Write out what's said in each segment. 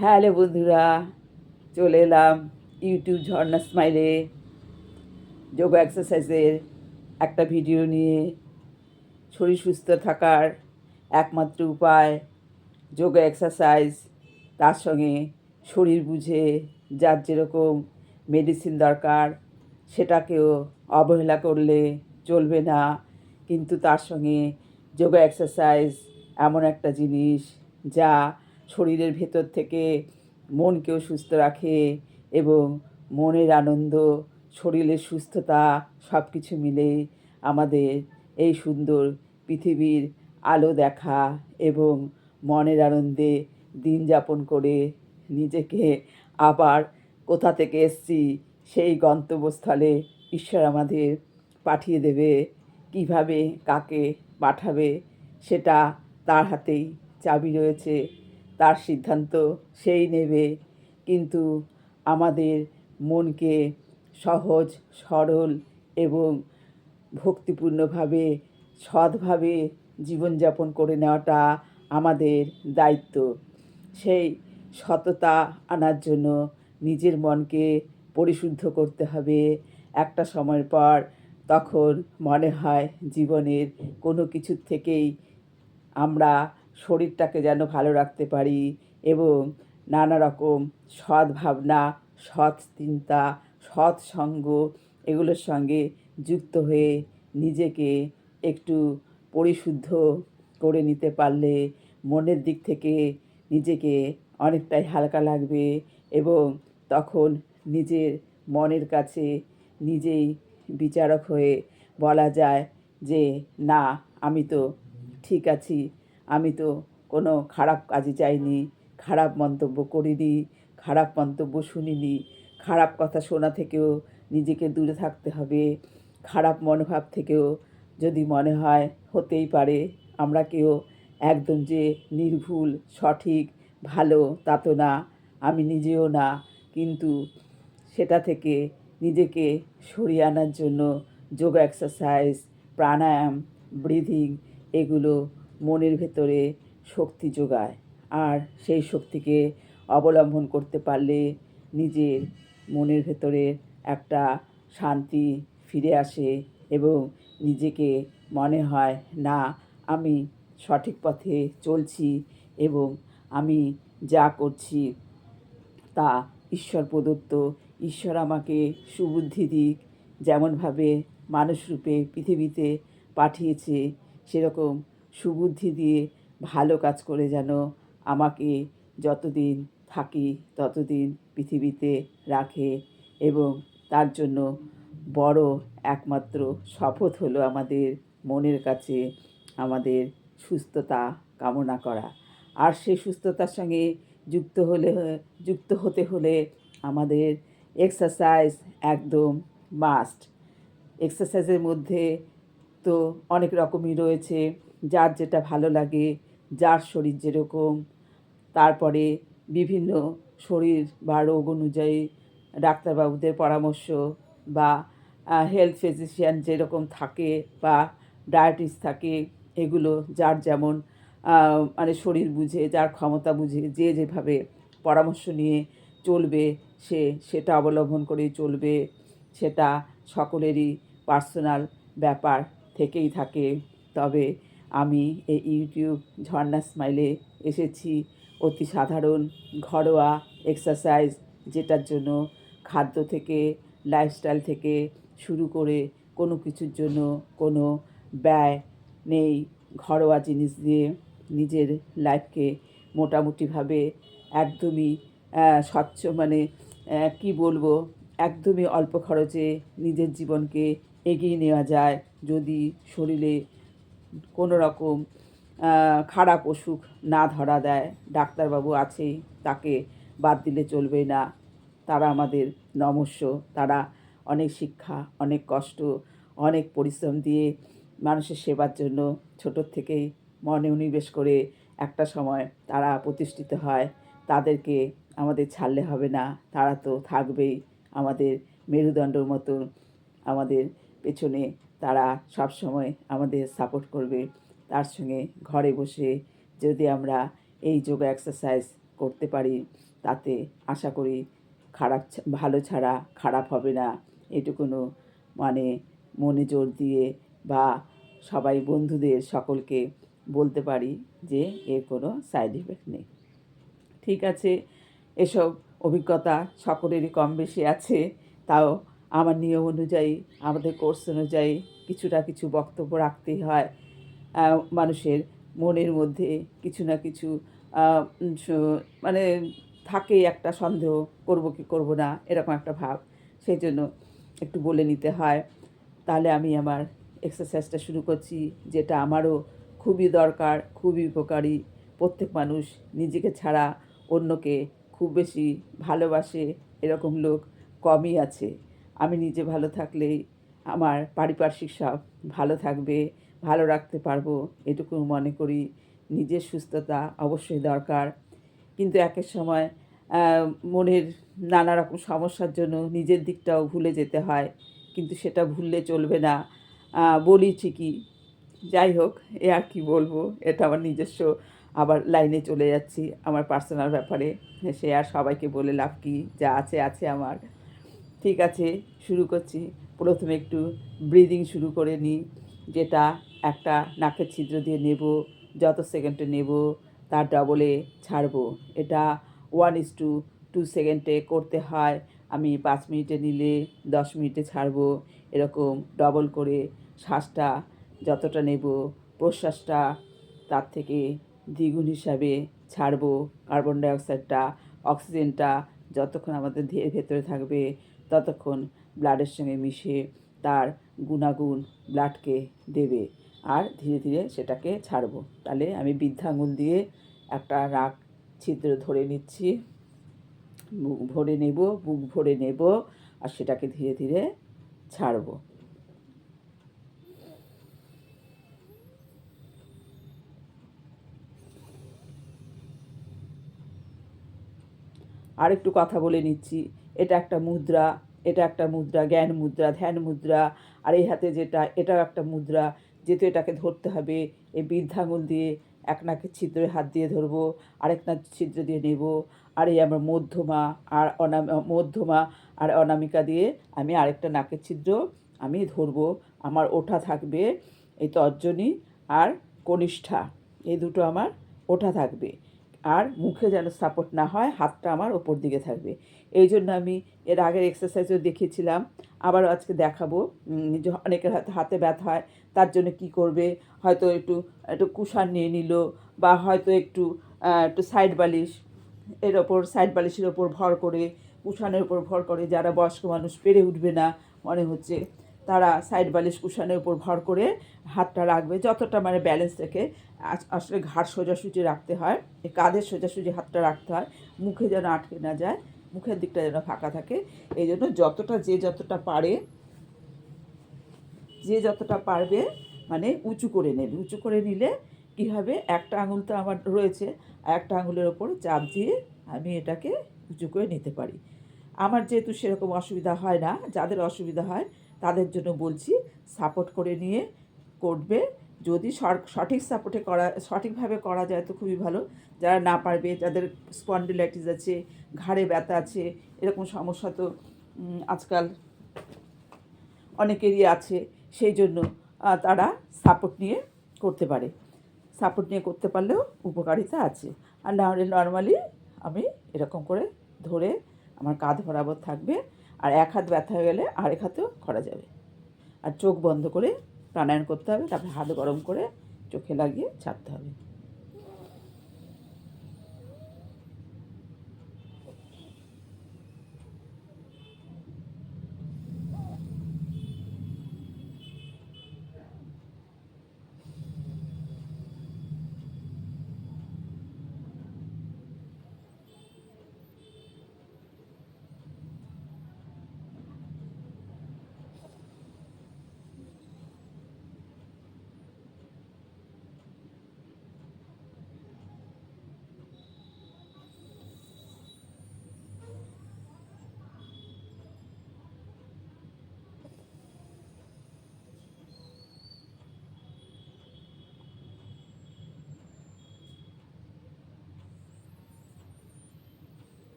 Hello বন্ধুরা, চলে এলাম ইউটিউব ঝর্ণা স্মাইলে। যোগা এক্সারসাইজের একটা ভিডিও নিয়ে শরীর সুস্থ থাকার একমাত্র উপায় যোগা এক্সারসাইজ। তার সঙ্গে শরীর বুঝে যার যেরকম মেডিসিন দরকার, সেটাকেও অবহেলা করলে চলবে না। কিন্তু তার সঙ্গে যোগা এক্সারসাইজ এমন একটা জিনিস যা শরীরের ভেতর থেকে মনকেও সুস্থ রাখে এবং মনের আনন্দ, শরীরের সুস্থতা সব কিছু মিলে আমাদের এই সুন্দর পৃথিবীর আলো দেখা এবং মনের আনন্দে দিন যাপন করে নিজেকে আবার কোথা থেকে এসছি সেই গন্তব্যস্থলে ঈশ্বর আমাদের পাঠিয়ে দেবে, কীভাবে, কাকে পাঠাবে সেটা তার হাতেই চাবি রয়েছে। তার সিদ্ধান্ত সেই নেবে। কিন্তু আমাদের মনকে সহজ, সরল এবং ভক্তিপূর্ণভাবে, সৎভাবে জীবনযাপন করে নেওয়াটা আমাদের দায়িত্ব। সেই সততা আনার জন্য নিজের মনকে পরিশুদ্ধ করতে হবে। একটা সময়ের পর তখন মনে হয় জীবনের কোনো কিছুর থেকেই আমরা শরীরটাকে যেন ভালো রাখতে পারি এবং নানা রকম সৎ ভাবনা সৎ চিন্তা সৎ সঙ্গ এগুলোর সঙ্গে যুক্ত হয়ে নিজেকে একটু পরিশুদ্ধ করে নিতে পারলে মনের দিক থেকে নিজেকে অনেকটাই হালকা লাগবে এবং তখন নিজের মনের কাছে নিজেই বিচারক হয়ে বলা যায় যে, না, আমি তো ঠিক আছি। আমি তো কোনো খারাপ কাজে যাইনি, খারাপ মন্তব্য করিনি, খারাপ মন্তব্য শুনিনি, খারাপ কথা শোনা থেকেও নিজেকে দূরে থাকতে হবে, খারাপ মনোভাব থেকেও যদি মনে হয় হতেই পারে, আমরা কেউ একদম যে নির্ভুল, সঠিক, ভালো তা তো না, আমি নিজেও না, কিন্তু সেটা থেকে নিজেকে সরিয়ে আনার জন্য যোগা এক্সারসাইজ প্রাণায়াম ব্রিদিং এগুলো মনের ভেতরে শক্তি যোগায়। আর সেই শক্তিকে অবলম্বন করতে পারলে নিজের মনের ভেতরে একটা শান্তি ফিরে আসে এবং নিজেকে মনে হয়, না, আমি সঠিক পথে চলছি এবং আমি যা করছি তা ঈশ্বর প্রদত্ত। ঈশ্বর আমাকে সুবুদ্ধি দিক। যেমনভাবে মানুষরূপে পৃথিবীতে পাঠিয়েছে, সেরকম সুবুদ্ধি দিয়ে ভালো কাজ করে যেন আমাকে যতদিন থাকি, ততদিন পৃথিবীতে রাখে এবং তার জন্য বড় একমাত্র শপথ হলো আমাদের মনের কাছে আমাদের সুস্থতা কামনা করা। আর সেই সুস্থতার সঙ্গে যুক্ত হলে, যুক্ত হতে হলে আমাদের এক্সারসাইজ একদম মাস্ট এক্সারসাইজের মধ্যে তো অনেক রকমই রয়েছে। যার যেটা ভালো লাগে, যার শরীর যেরকম। তারপরে বিভিন্ন শরীর বা রোগ অনুযায়ী ডাক্তারবাবুদের পরামর্শ বা হেলথ ফিজিশিয়ান যেরকম থাকে বা ডায়াটিস থাকে, এগুলো যার যেমন মানে শরীর বুঝে, যার ক্ষমতা বুঝে, যে যেভাবে পরামর্শ নিয়ে চলবে, সে সেটা অবলম্বন করেই চলবে। সেটা সকলেরই পার্সোনাল ব্যাপার থেকেই থাকে। তবে আমি এই ইউটিউব ঝর্ণা স্মাইলে এসেছি। অতি সাধারণ, ঘরোয়া এক্সারসাইজ যেটার জন্য খাদ্য থেকে লাইফস্টাইল থেকে শুরু করে কোনো কিছুর জন্য কোনো ব্যয় নেই। ঘরোয়া জিনিস দিয়ে নিজের লাইফকে মোটামুটিভাবে একদমই স্বচ্ছ মানে কি বলব, একদমই অল্প খরচে নিজের জীবনকে এগিয়ে নেওয়া যায়। যদি শরীরে কোনো রকম খারাপ অসুখ না ধরা দেয়। ডাক্তারবাবু আছেই তাকে বাদ দিলে চলবে না। তারা আমাদের নমস্য। তারা অনেক শিক্ষা, অনেক কষ্ট, অনেক পরিশ্রম দিয়ে মানুষের সেবার জন্য ছোটোর থেকেই মনে নিবেশ করে একটা সময় তারা প্রতিষ্ঠিত হয়। তাদেরকে আমাদের ছাড়লে হবে না। তারা তো থাকবেই। আমাদের মেরুদণ্ডর মতন আমাদের পেছনে তারা সব সময় আমাদের সাপোর্ট করবে। তার সঙ্গে ঘরে বসে যদি আমরা এই যোগা এক্সারসাইজ করতে পারি, তাতে আশা করি খারাপ ভালো ছাড়া খারাপ হবে না। এটুকুনো মানে মনে জোর দিয়ে বা সবাই বন্ধুদের সকলকে বলতে পারি যে এর কোনো সাইড এফেক্ট নেই। ঠিক আছে, এসব অভিজ্ঞতা সকলেরই কম বেশি আছে, তাও আমার নিয়ম অনুযায়ী, আমাদের কোর্স অনুযায়ী কিছুটা কিছু বক্তব্য রাখতেই হয়। মানুষের মনের মধ্যে কিছু না কিছু মানে থাকে একটা সন্দেহ, করব কি করব না, এরকম একটা ভাব। সেই জন্য একটু বলে নিতে হয়। তাহলে আমি আমার এক্সারসাইজটা শুরু করছি, যেটা আমারও খুবই দরকার, খুবই উপকারী। প্রত্যেক মানুষ নিজেকে ছাড়া অন্যকে খুব বেশি ভালোবাসে, এরকম লোক কমই আছে। আমি নিজে ভালো থাকলেই আমার পারিপার্শ্বিক সব ভালো থাকবে, ভালো রাখতে পারব এটুকু মনে করি। নিজের সুস্থতা অবশ্যই দরকার। কিন্তু একের সময় মনের নানা রকম সমস্যার জন্য নিজের দিকটাও ভুলে যেতে হয়। কিন্তু সেটা ভুললে চলবে না। বলি ঠিকই। যাই হোক, এ আর কি বলব? এটা আমার নিজস্ব আবার লাইনে চলে যাচ্ছি। আমার পার্সোনাল ব্যাপারে সে আর সবাইকে বলে লাভ কি? যা আছে আছে আমার। ঠিক আছে, শুরু করছি। প্রথমে একটু ব্রিদিং শুরু করে নিই যেটা একটা নাকের ছিদ্র দিয়ে নেব, যত সেকেন্ডে নেব, তার ডবলে ছাড়বো। এটা ওয়ান ইস টু টু সেকেন্ডে করতে হয়, আমি পাঁচ মিনিটে নিলে দশ মিনিটে ছাড়বো। এরকম ডবল করে শ্বাসটা যতটা নেব, প্রশ্বাসটা তার থেকে দ্বিগুণ হিসাবে ছাড়বো। কার্বন ডাইঅক্সাইডটা অক্সিজেনটা যতক্ষণ আমাদের ভেতরে থাকবে ততক্ষণ ব্লাডের সঙ্গে মিশে তার গুণাগুণ ব্লাডকে দেবে আর ধীরে ধীরে সেটাকে ছাড়বো। তাহলে আমি বৃদ্ধাঙ্গুল দিয়ে একটা রাগ ছিদ্র ধরে নিচ্ছি। বুক ভরে নেব, বুক ভরে নেব আর সেটাকে ধীরে ধীরে ছাড়বো। আর একটু কথা বলে নিচ্ছি। এটা একটা মুদ্রা, এটা একটা মুদ্রা, জ্ঞান মুদ্রা, ধ্যান মুদ্রা, আর এই হাতে যেটা, এটাও একটা মুদ্রা, যেহেতু এটাকে ধরতে হবে, এই বৃদ্ধাঙ্গুল দিয়ে এক নাকের ছিদ্রে হাত দিয়ে ধরবো, আরেক নাক ছিদ্র দিয়ে নেব, আর এই আমার মধ্যমা, আর অনাম, মধ্যমা আর অনামিকা দিয়ে আমি আরেকটা নাকের ছিদ্র আমি ধরবো, আমার ওঠা থাকবে এই তর্জনী আর কনিষ্ঠা, এই দুটো আমার ওঠা থাকবে। আর মুখে যেন সাপোর্ট না হয়, হাতটা আমার ওপর দিকে থাকবে। এই জন্য আমি এর আগের এক্সারসাইজও দেখিয়েছিলাম আবার আজকে দেখাবো যে অনেকের হাতে হাতে ব্যথা হয়, তার জন্য কি করবে? হয়তো একটু একটু কুশান নিয়ে নিল বা হয়তো একটু একটু সাইড বালিশ, এর ওপর সাইড বালিশের ওপর ভর করে কুশানের ওপর ভর করে, যারা বয়স্ক মানুষ, পেরে উঠবে না, মনে হচ্ছে। তারা সাইড বালিশ কুশানের উপর ভর করে হাতটা রাখবে, যতটা মানে ব্যালেন্স রেখে আস- আসলে ঘাড় সোজাসুজি রাখতে হয় কাঁধের সোজাসুজি হাতটা রাখতে হয়, মুখে যেন আটকে না যায়, মুখের দিকটা যেন ফাঁকা থাকে। এই জন্য যতটা, যে যতটা পারে, যে যতটা পারবে মানে উঁচু করে নেবে। উঁচু করে নিলে কী হবে? একটা আঙুল তো আমার রয়েছে একটা আঙুলের ওপর চাপ দিয়ে আমি এটাকে উঁচু করে নিতে পারি। আমার যেহেতু সেরকম অসুবিধা হয় না, যাদের অসুবিধা হয় তাদের জন্য বলছি সাপোর্ট করে নিয়ে করবে। যদি সঠিক সাপোর্টে করা সঠিকভাবে করা যায় তো খুবই ভালো। যারা না পারবে, যাদের স্পন্ডিলাইটিস আছে, ঘাড়ে ব্যথা আছে, এরকম সমস্যা তো আজকাল অনেকেরই আছে, সেই জন্য তারা সাপোর্ট নিয়ে করতে পারে। সাপোর্ট নিয়ে করতে পারলেও উপকারিতা আছে। আর না হলে নর্মালি আমি এরকম করে ধরে আমার কাঁধ বরাবর থাকবে। আর এক হাত ব্যথা হয়ে গেলে আরেক হাতেও করা যাবে। আর চোখ বন্ধ করে প্রাণায়াম করতে হবে, তারপরে হাত গরম করে চোখে লাগিয়ে ছাড়তে হবে।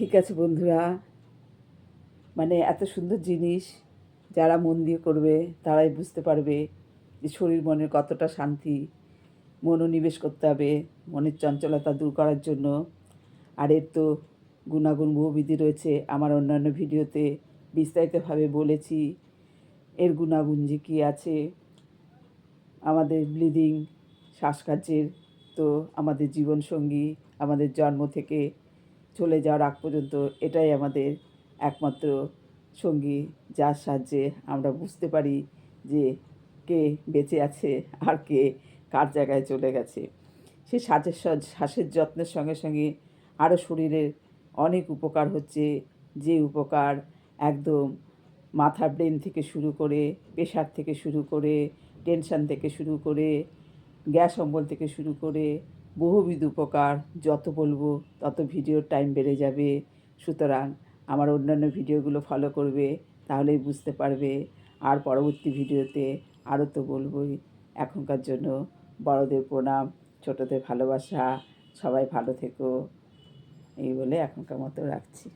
ঠিক আছে বন্ধুরা। মানে এত সুন্দর জিনিস যারা মন দিয়ে করবে, তারাই বুঝতে পারবে যে শরীর মনের কতটা শান্তি, মনোনিবেশ করতে হবে, মনের চঞ্চলতা দূর করার জন্য। আর এর তো গুণাগুণ বহুবিধি রয়েছে। আমার অন্যান্য ভিডিওতে বিস্তারিতভাবে বলেছি এর গুণাগুণ যে কী আছে। আমাদের ব্লিডিং শ্বাসকার্যের তো আমাদের জীবনসঙ্গী, আমাদের জন্ম থেকে চলে যাওয়ার আগ পর্যন্ত এটাই আমাদের একমাত্র সঙ্গী, যার সাহায্যে আমরা বুঝতে পারি যে কে বেঁচে আছে আর কে কার জায়গায় চলে গেছে। সে শ্বাসের শ্বাসের যত্নের সঙ্গে সঙ্গে আরও শরীরের অনেক উপকার হচ্ছে। যে উপকার একদম মাথা ব্রেন থেকে শুরু করে, প্রেশার থেকে শুরু করে, টেনশন থেকে শুরু করে, গ্যাস অম্বল থেকে শুরু করে বহুবিধ উপকার, যত বলব তত ভিডিওর টাইম বেড়ে যাবে। সুতরাং আমার অন্যান্য ভিডিওগুলো ফলো করবে, তাহলেই বুঝতে পারবে। আর পরবর্তী ভিডিওতে আরও তো বলবই, এখনকার জন্য বড়দের প্রণাম, ছোটদের ভালোবাসা, সবাই ভালো থেকো। এই বলে এখনকার মতো রাখছি।